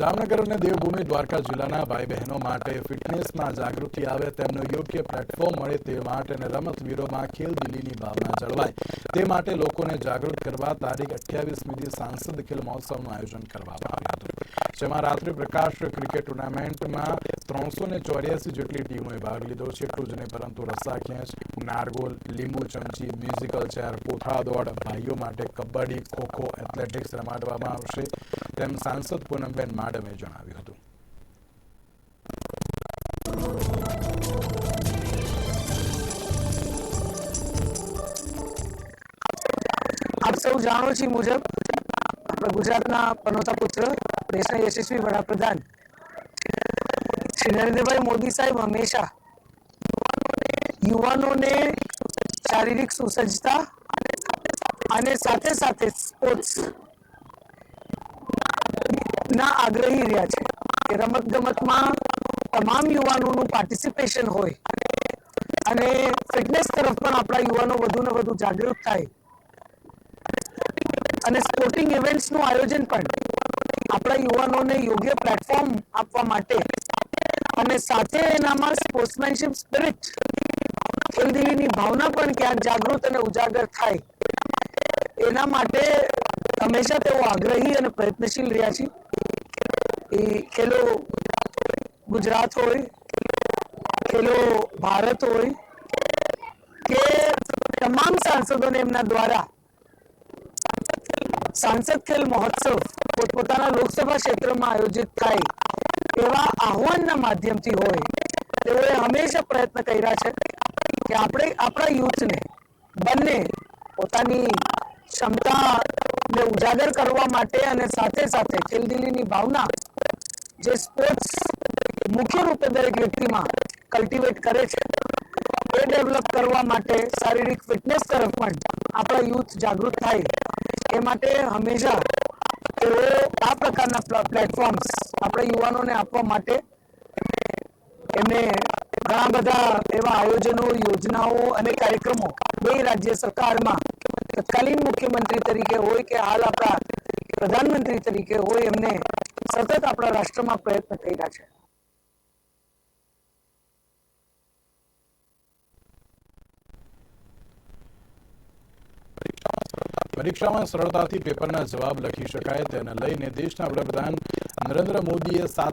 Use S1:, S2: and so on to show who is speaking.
S1: જામનગર અને દેવભૂમિ દ્વારકા જિલ્લાના ભાઈ બહેનો માટે ફિટનેસમાં જાગૃતિ આવે તેમનો યોગ્ય પ્લેટફોર્મ મળે તે માટે અને રમતવીરોમાં ખેલદિલીની ભાવના જળવાય તે માટે લોકોને જાગૃત કરવા તારીખ અઠ્યાવીસમીથી સાંસદ ખેલ મહોત્સવનું આયોજન કરવામાં આવ્યું હતું. જેમાં રાત્રિ પ્રકાશ ક્રિકેટ ટુર્નામેન્ટમાં ત્રણસો ને ચોર્યાસી જેટલી ટીમોએ ભાગ લીધો છે, એટલું જ નહીં પરંતુ રસ્સા ખેંચ નારગોલ, લીંબુ ચમચી મ્યુઝિકલ ચેર કોથળા દોડ ભાઈઓ માટે કબડ્ડી, ખોખો એથ્લેટિક્સ રમાડવામાં આવશે. તેમ સાંસદ પૂનમબેન માડમે જણાવ્યું હતું.
S2: સૌ જાણો છો મુજબ ગુજરાતના પનોતા પુત્ર, દેશના યશસ્વી વડાપ્રધાન શ્રી નરેન્દ્રભાઈ મોદી સાહેબ હંમેશા યુવાનોને શારીરિક સુસજ્જતા અને સાથે સાથે સ્પોર્ટ્સ ના આગ્રહી રહ્યા છે. કે રમત ગમતમાં તમામ યુવાનોનું પાર્ટિસિપેશન હોય અને ફિટનેસ તરફ પણ આપણા યુવાનો વધુ ને વધુ જાગૃત થાય. અને સ્પોર્ટિંગ ઇવેન્ટ્સનું આયોજન પણ આપણા યુવાનોને યોગ્ય પ્લેટફોર્મ આપવા માટે અને સાથે એનામાં સ્પોર્ટ્સમેનશિપ સ્પિરિટ ખેલદિલીની ભાવના પણ ક્યાંક જાગૃત અને ઉજાગર થાય. એના માટે હંમેશા તેઓ આગ્રહી અને પ્રયત્નશીલ રહ્યા છે. ખેલો ગુજરાત હોય ખેલો ભારત હોય, કે તમામ સાંસદોને એમના દ્વારા સાંસદ ખેલ મહોત્સવ પોતપોતાના લોકસભા ક્ષેત્રમાં આયોજિત થાય એવા આહવાનના માધ્યમથી હોય, તેઓએ હંમેશા પ્રયત્ન કર્યા છે કે આપણે આપણા યુથને બંને પોતાની ક્ષમતાને ઉજાગર કરવા માટે અને સાથે સાથે ખેલદિલીની ભાવના જે સ્પોર્ટ્સ મુખ્ય રૂપે દરેક વ્યક્તિમાં કલ્ટિવેટ કરે છે, એ ડેવલપ કરવા માટે શારીરિક ફિટનેસ તરફ પણ આપણા યુથ જાગૃત થાય. એ માટે હંમેશા તેઓ આ પ્રકારના પ્લેટફોર્મ્સ આપણા યુવાનોને આપવા માટે એમને ઘણા બધા એવા આયોજનો, યોજનાઓ અને કાર્યક્રમો બે રાજ્ય સરકારમાં તત્કાલીન મુખ્યમંત્રી તરીકે હોય કે હાલ આપણા પ્રધાનમંત્રી તરીકે હોય એમને સતત આપણા રાષ્ટ્રમાં પ્રયત્ન કર્યા છે.
S1: પરીક્ષામાં સરળતાથી પેપરના જવાબ લખી શકાય. તેને લઈને દેશના વડાપ્રધાન નરેન્દ્ર મોદીએ સાત